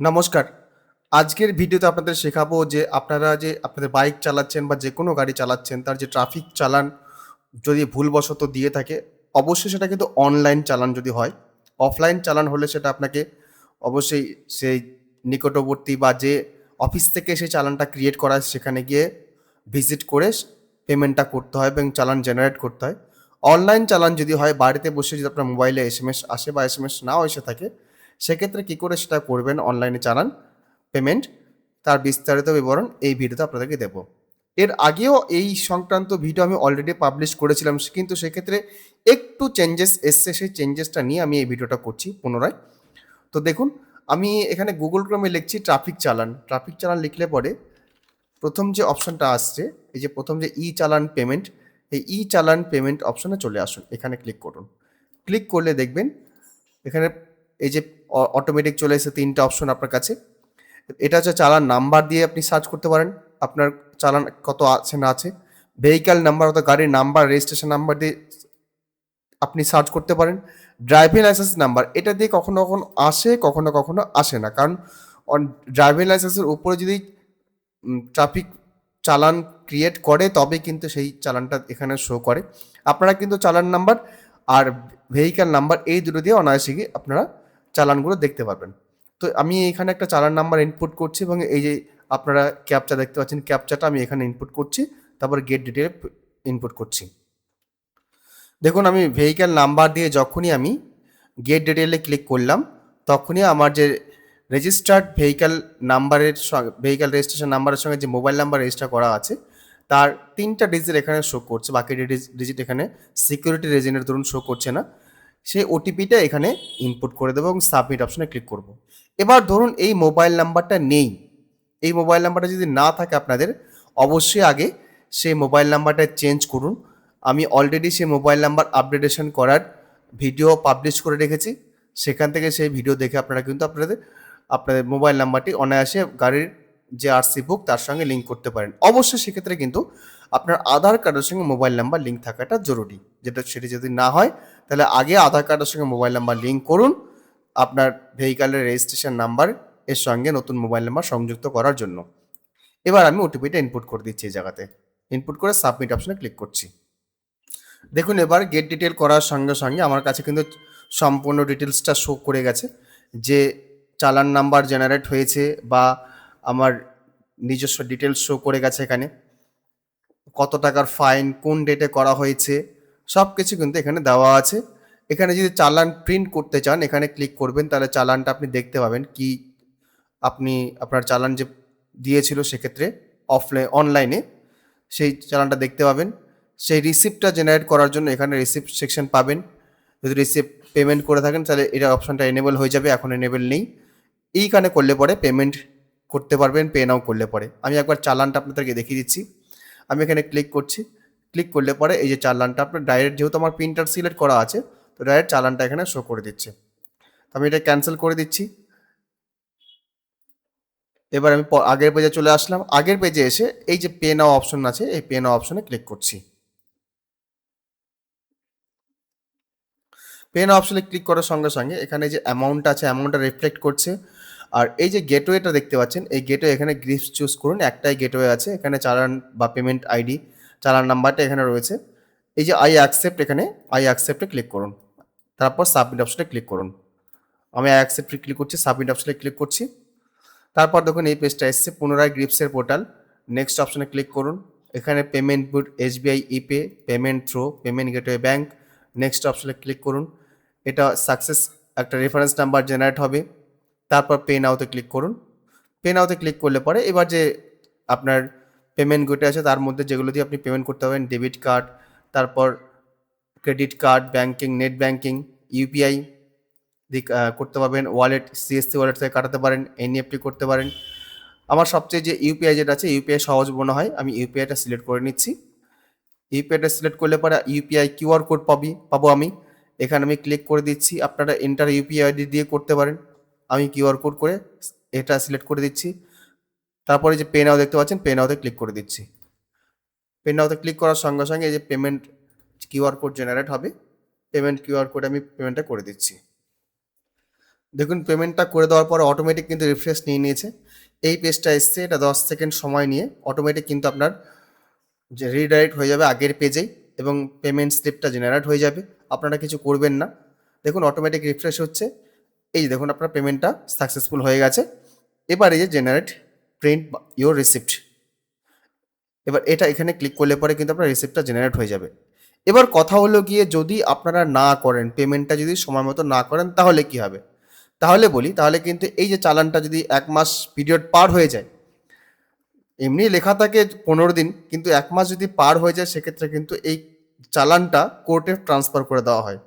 নমস্কার। আজকের ভিডিওতে আপনাদের শেখাবো যে আপনারা যে আপনাদের বাইক চালাচ্ছেন বা যে কোনো গাড়ি চালাচ্ছেন, তার যে ট্রাফিক চালান যদি ভুলবশত দিয়ে থাকে, অবশ্যই সেটা কিন্তু অনলাইন চালান যদি হয়। অফলাইন চালান হলে সেটা আপনাকে অবশ্যই সেই নিকটবর্তী বা যে অফিস থেকে সেই চালানটা ক্রিয়েট করা সেখানে গিয়ে ভিজিট করে পেমেন্টটা করতে হয় এবং চালান জেনারেট করতে হয়। অনলাইন চালান যদি হয়, বাড়িতে বসে যদি আপনার মোবাইলে এস এম এস আসে বা এস এম এস নাও এসে থাকে সেক্ষেত্রে কী করে সেটা করবেন? অনলাইনে চালান পেমেন্ট তার বিস্তারিত বিবরণ এই ভিডিওতে আপনাদেরকে দেব। এর আগেও এই সংক্রান্ত ভিডিও আমি অলরেডি পাবলিশ করেছিলাম, কিন্তু সেক্ষেত্রে একটু চেঞ্জেস এসছে, সেই চেঞ্জেসটা নিয়ে আমি এই ভিডিওটা করছি পুনরায়। তো দেখুন, আমি এখানে গুগল ক্রমে লিখছি ট্রাফিক চালান। ট্রাফিক চালান লিখলে পরে প্রথম যে অপশানটা আসছে, এই যে প্রথম যে ই চালান পেমেন্ট এই ই চালান পেমেন্ট অপশানে চলে আসুন। এখানে ক্লিক করুন। ক্লিক করলে দেখবেন, এখানে এই যে অটোমেটিক চলে এসে তিনটা অপশন আপনার কাছে। এটা হচ্ছে চালান নাম্বার দিয়ে আপনি সার্চ করতে পারেন, আপনার চালান কত আছে না আছে। ভেহিক্যাল নাম্বার অর্থাৎ গাড়ির নাম্বার রেজিস্ট্রেশন নাম্বার দিয়ে আপনি সার্চ করতে পারেন। ড্রাইভিং লাইসেন্স নাম্বার এটা দিয়ে কখনো কখনো আসে, কখনো কখনো আসে না। কারণ ড্রাইভিং লাইসেন্সের উপরে যদি ট্রাফিক চালান ক্রিয়েট করে, তবে কিন্তু সেই চালানটা এখানে শো করে। আপনারা কিন্তু চালান নাম্বার আর ভেহিক্যাল নাম্বার এই দুটো দিয়ে অনায়াসে আপনারা চালানগুলো দেখতে পারবেন। তো আমি এখানে একটা চালান নাম্বার ইনপুট করছি এবং এই যে আপনারা ক্যাপচা দেখতে পাচ্ছেন ক্যাপচাটা আমি এখানে ইনপুট করছি, তারপর গেট ডিটেল ইনপুট করছি। দেখুন, আমি ভেহিক্যাল নাম্বার দিয়ে যখনই আমি গেট ডিটেলে ক্লিক করলাম, তখনই আমার যে রেজিস্টার্ড ভেহিক্যাল নাম্বারের সঙ্গে ভেহিক্যাল রেজিস্ট্রেশন নাম্বারের সঙ্গে যে মোবাইল নাম্বার রেজিস্টার করা আছে, তার তিনটা ডিজিট এখানে শো করছে, বাকি ডিজিট এখানে সিকিউরিটি রিজনের ধরুন শো করছে না। সেই ওটিপিটা এখানে ইনপুট করে দেবো এবং সাবমিট অপশনে ক্লিক করব। এবার ধরুন এই মোবাইল নাম্বারটা নেই। এই মোবাইল নাম্বারটা যদি না থাকে আপনাদের, অবশ্যই আগে সেই মোবাইল নাম্বারটা চেঞ্জ করুন। আমি অলরেডি সেই মোবাইল নাম্বার আপডেটেশন করার ভিডিও পাবলিশ করে রেখেছি। সেখান থেকে সেই ভিডিও দেখে আপনারা কিন্তু আপনাদের আপনাদের মোবাইল নাম্বারটি অনায়াসে গাড়ির যে আরসি বুক তার সঙ্গে লিঙ্ক করতে পারেন। অবশ্যই সেক্ষেত্রে কিন্তু আপনার আধার কার্ডের সঙ্গে মোবাইল নাম্বার লিঙ্ক থাকাটা জরুরি। যেটা, সেটি যদি না হয়, তাহলে আগে আধার কার্ডের সঙ্গে মোবাইল নাম্বার লিঙ্ক করুন। আপনার ভেহিকালের রেজিস্ট্রেশন নাম্বার এর সঙ্গে নতুন মোবাইল নাম্বার সংযুক্ত করার জন্য। এবার আমি ওটিপিটা ইনপুট করে দিচ্ছি এই জায়গাতে। ইনপুট করে সাবমিট অপশনে ক্লিক করছি। দেখুন, এবার গেট ডিটেল করার সঙ্গে সঙ্গে আমার কাছে কিন্তু সম্পূর্ণ ডিটেলসটা শো করে গেছে। যে চালান নাম্বার জেনারেট হয়েছে বা আমার নিজস্ব ডিটেলস শো করে গেছে এখানে। কত টাকার ফাইন কোন ডেটে করা হয়েছে সব কিছু কিন্তু এখানে দেওয়া আছে। এখানে যদি চালান প্রিন্ট করতে চান, এখানে ক্লিক করবেন, তাহলে চালানটা আপনি দেখতে পাবেন কি আপনি আপনার চালান যে দিয়েছিল সেক্ষেত্রে অফলাইন অনলাইনে সেই চালানটা দেখতে পাবেন। সেই রিসিপ্টটা জেনারেট করার জন্য এখানে রিসিপ্ট সেকশন পাবেন। যদি রিসিপ্ট পেমেন্ট করে থাকেন, তাহলে এটা অপশানটা এনেবল হয়ে যাবে, এখন এনেবল নেই। এইখানে করলে পরে পেমেন্ট করতে পারবেন পে নাও করলে পরে। আমি একবার চালানটা আপনাদেরকে দেখিয়ে দিচ্ছি। আমি এখানে ক্লিক করছি। ক্লিক করলে পরে এই যে চালানটা, আপনার ডাইরেক্ট যেহেতু আমার প্রিন্টার সিলেক্ট করা আছে, তো ডাইরেক্ট চালানটা এখানে শো করে দিচ্ছে। তো আমি এটা ক্যান্সেল করে দিচ্ছি। এবার আমি আগের পেজে চলে আসলাম। আগের পেজে এসে এই যে পে নাও অপশন আছে, এই পে নাও অপশনে ক্লিক করছি। পেন অপশনে ক্লিক করার সঙ্গে সঙ্গে এখানে যে অ্যামাউন্ট আছে অ্যামাউন্টটা রিফ্লেক্ট করছে। আর এই যে গেটওয়েটা দেখতে পাচ্ছেন, এই গেটওয়ে এখানে গ্রিপস চুজ করুন। একটাই গেটওয়ে আছে, এখানে চালান বা পেমেন্ট আইডি চালান নাম্বারটা এখানে রয়েছে। এই যে আই অ্যাকসেপ্ট এখানে আই অ্যাকসেপ্টে ক্লিক করুন। তারপর সাবমিট অপশনে ক্লিক করুন। আমি আই অ্যাকসেপ্টে ক্লিক করছি সাবমিট অপশনে ক্লিক করছি। তারপর দেখুন, এই পেজটা এসছে, পুনরায় গ্রিপসের পোর্টাল নেক্সট অপশনে ক্লিক করুন। এখানে পেমেন্ট বুট SBI ePay payment through payment gateway bank next অপশনে ক্লিক করুন। এটা সাকসেস একটা রেফারেন্স নাম্বার জেনারেট হবে। তারপর পে নাওতে ক্লিক করুন। পে নাওতে ক্লিক করলে পরে এবার যে আপনার পেমেন্ট গেটে আছে তার মধ্যে যেগুলো দিয়ে আপনি পেমেন্ট করতে পারবেন ডেবিট কার্ড তারপর credit card banking net banking UPI করতে পারবেন ওয়ালেট সিএসসি ওয়ালেট থেকে কাটাতে পারেন এনইএফটি করতে পারেন। আমার সবচেয়ে যে ইউপিআই যেটা আছে ইউপিআই সহজ মনে হয়, আমি ইউপিআইটা সিলেক্ট করে নিচ্ছি। ইউপিআইটা সিলেক্ট করলে পরে ইউপিআই কিউআর কোড পাবি, পাবো আমি। এখানে আমি ক্লিক করে দিচ্ছি, আপনারা এন্টার ইউপিআই আইডি দিয়ে করতে পারেন। আমি কিউআর কোড করে এটা সিলেক্ট করে দিচ্ছি। তারপরে যে পে নাও দেখতে পাচ্ছেন পে নাওতে ক্লিক করে দিচ্ছি। পে নাওতে ক্লিক করার সঙ্গে সঙ্গে এই যে পেমেন্ট কিউআর কোড জেনারেট হবে পেমেন্ট কিউআর কোড আমি পেমেন্টটা করে দিচ্ছি। দেখুন পেমেন্টটা করে দেওয়ার পর অটোমেটিক কিন্তু রিফ্রেশ নিয়ে নিয়েছে। এই পেজটা এসছে, এটা দশ সেকেন্ড সময় নিয়ে অটোমেটিক কিন্তু আপনার যে রিডাইরেক্ট হয়ে যাবে আগের পেজেই এবং পেমেন্ট স্লিপটা জেনারেট হয়ে যাবে। আপনারা কিছু করবেন না। দেখুন অটোমেটিক রিফ্রেশ হচ্ছে। এই যে দেখুন আপনার পেমেন্টটা সাকসেসফুল হয়ে গেছে। এবার এই যে জেনারেট প্রিন্ট ইওর রিসিপ্ট এবার এটা এখানে ক্লিক করলে পরে কিন্তু আপনার রিসিপ্টটা জেনারেট হয়ে যাবে। এবার কথা হলো গিয়ে যদি আপনারা না করেন পেমেন্টটা যদি সময় মতো না করেন, তাহলে কি হবে? তাহলে বলি, তাহলে কিন্তু এই যে চালানটা যদি এক মাস পিরিয়ড পার হয়ে যায়, এমনি লেখা থাকে পনেরো দিন, কিন্তু এক মাস যদি পার হয়ে যায়, সেক্ষেত্রে কিন্তু এই চালানটা কোর্টে ট্রান্সফার করে দেওয়া হয়।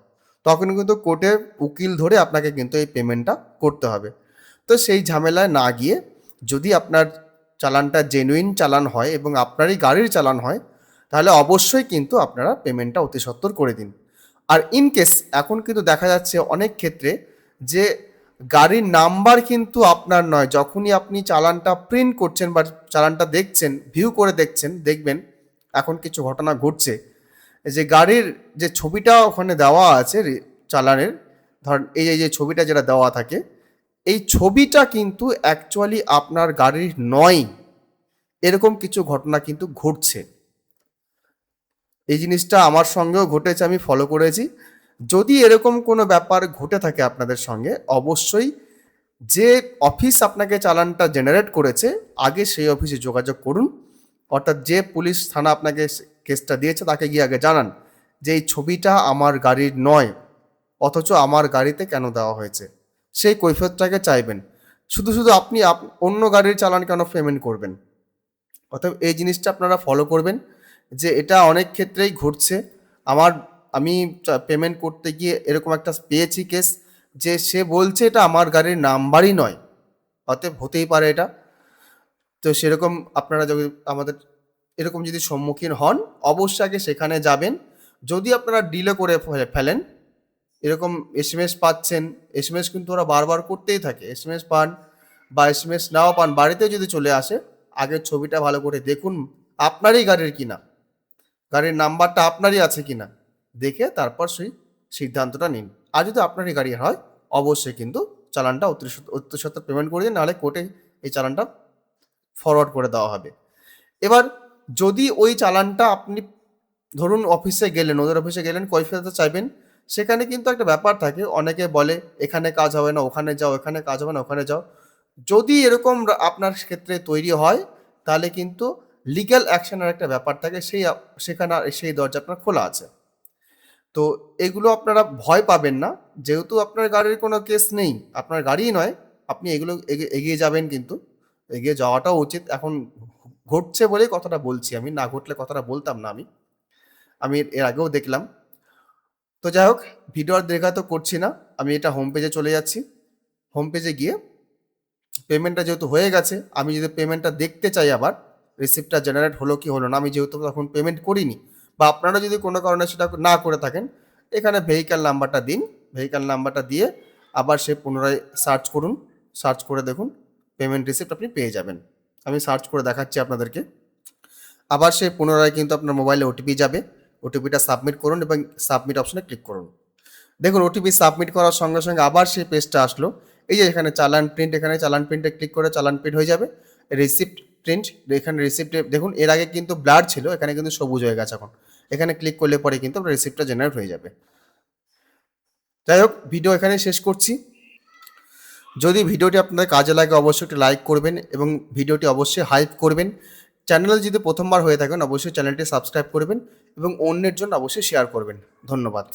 তখন কিন্তু কোর্টে উকিল ধরে আপনাকে কিন্তু এই পেমেন্টটা করতে হবে। তো সেই ঝামেলায় না গিয়ে যদি আপনার চালানটা জেনুইন চালান হয় এবং আপনারই গাড়ির চালান হয়, তাহলে অবশ্যই কিন্তু আপনারা পেমেন্টটা অতি সত্বর করে দিন। আর ইন কেস এখন কিন্তু দেখা যাচ্ছে অনেক ক্ষেত্রে যে গাড়ির নাম্বার কিন্তু আপনার নয়, যখনই আপনি চালানটা প্রিন্ট করছেন বা চালানটা দেখছেন ভিউ করে দেখছেন, দেখবেন এখন কিছু ঘটনা ঘটছে। যে গাড়ির যে ছবিটা ওখানে দেওয়া আছে চালানের, ধর এই যে ছবিটা যেটা দেওয়া থাকে, এই ছবিটা কিন্তু অ্যাকচুয়ালি আপনার গাড়ির নয়। এরকম কিছু ঘটনা কিন্তু ঘটছে। এই জিনিসটা আমার সঙ্গেও ঘটেছে, আমি ফলো করেছি। যদি এরকম কোনো ব্যাপার ঘটে থাকে আপনাদের সঙ্গে, অবশ্যই যে অফিস আপনাকে চালানটা জেনারেট করেছে, আগে সেই অফিসে যোগাযোগ করুন। অর্থাৎ যে পুলিশ থানা আপনাকে কেসটা দিয়েছে তাকে গিয়ে আগে জানান যে এই ছবিটা আমার গাড়ির নয়, অথচ আমার গাড়িতে কেন দেওয়া হয়েছে। সেই কৈফিয়তটাকে চাইবেন। শুধু শুধু আপনি আপ- অন্য গাড়ির চালান কেন পেমেন্ট করবেন? অতএব এই জিনিসটা আপনারা ফলো করবেন যে এটা অনেক ক্ষেত্রেই ঘটছে। আমার, আমি পেমেন্ট করতে গিয়ে এরকম একটা পেয়েছি কেস যে সে বলছে এটা আমার গাড়ির নাম্বারই নয়। অতএব হতেই পারে এটা। তো সেরকম আপনারা যদি আমাদের এরকম যদি সম্মুখীন হন, অবশ্যই আগে সেখানে যাবেন। যদি আপনারা ডিলে করে ফেলে- ফেলেন, এরকম এস এম এস পাচ্ছেন এসএমএস কিন্তু ওরা বারবার করতেই থাকে। এসএমএস পান বা এসএমএস নাও পান বাড়িতে যদি চলে আসে, আগের ছবিটা ভালো করে দেখুন, আপনারই গাড়ির কিনা, গাড়ির নাম্বারটা আপনারই আছে কিনা, দেখে তারপর সেই সিদ্ধান্তটা নিন। আর যদি আপনারই গাড়ি হয়, অবশ্যই কিন্তু চালানটা অতি সত্তর পেমেন্ট করে দিন, নাহলে কোর্টে এই চালানটা ফরওয়ার্ড করে দেওয়া হবে। এবার যদি ওই চালানটা আপনি ধরুন অফিসে গেলেন, ওদের অফিসে গেলেন, কৈফিয়ত চাইবেন, সেখানে কিন্তু একটা ব্যাপার থাকে, অনেকে বলে, এখানে কাজ হবে না, ওখানে যাও, এখানে কাজ হবে না, ওখানে যাও। যদি এরকম আপনার ক্ষেত্রে তৈরি হয়, তাহলে কিন্তু লিগ্যাল অ্যাকশনের একটা ব্যাপার থাকে, সেই সেখানে সেই দরজা আপনার খোলা আছে। তো এগুলো আপনারা ভয় পাবেন না, যেহেতু আপনার গাড়ির কোনো কেস নেই, আপনার গাড়িই নয়, আপনি এগুলো এগিয়ে যাবেন কিন্তু। এগিয়ে যাওয়াটাও উচিত। এখন ঘটছে বলেই কথাটা বলছি আমি, না ঘটলে কথাটা বলতাম না আমি। আমি এর- আগেও দেখলাম। তো যাই হোক, ভিডিও আর দেখা তো করছি না। আমি এটা হোম পেজে চলে যাচ্ছি। হোম পেজে গিয়ে পেমেন্টটা যেহেতু হয়ে গেছে, আমি যদি পেমেন্টটা দেখতে চাই আবার রিসিপ্টটা জেনারেট হলো কি হলো না, আমি যেহেতু তখন পেমেন্ট করিনি, বা আপনারা যদি কোনো কারণে সেটা না করে থাকেন, এখানে ভেহিক্যাল নাম্বারটা দিন। ভেহিক্যাল নাম্বারটা দিয়ে আবার সে পুনরায় সার্চ করুন। সার্চ করে দেখুন। পেমেন্ট রিসিপ্ট আপনি পেয়ে যাবেন। আমি সার্চ করে দেখাচ্ছি আপনাদেরকে। আবার সে পুনরায় কিন্তু আপনার মোবাইলে ওটিপি যাবে। ওটিপিটা সাবমিট করুন এবং সাবমিট অপশনে ক্লিক করুন। দেখুন ওটিপি সাবমিট করার সঙ্গে সঙ্গে আবার সেই পেজটা আসলো। এই যে এখানে চালান প্রিন্ট এখানে চালান প্রিন্টে ক্লিক করে চালান প্রিন্ট হয়ে যাবে। রিসিপ্ট প্রিন্ট এখানে রিসিপ্টে দেখুন, এর আগে কিন্তু ব্লার ছিল, এখানে কিন্তু সবুজ হয়ে গেছে এখন। এখানে ক্লিক করলে পরে কিন্তু আপনার রিসিপ্টটা জেনারেট হয়ে যাবে। যাই হোক ভিডিও এখানে শেষ করছি। যদি ভিডিওটি আপনাদের কাজে লাগে, অবশ্যই একটি লাইক করবেন এবং ভিডিওটি অবশ্যই হাইপ করবেন। চ্যানেল যদি প্রথমবার হয়ে থাকেন, অবশ্যই চ্যানেলটি সাবস্ক্রাইব করবেন এবং অন্যের জন্য অবশ্যই শেয়ার করবেন। ধন্যবাদ।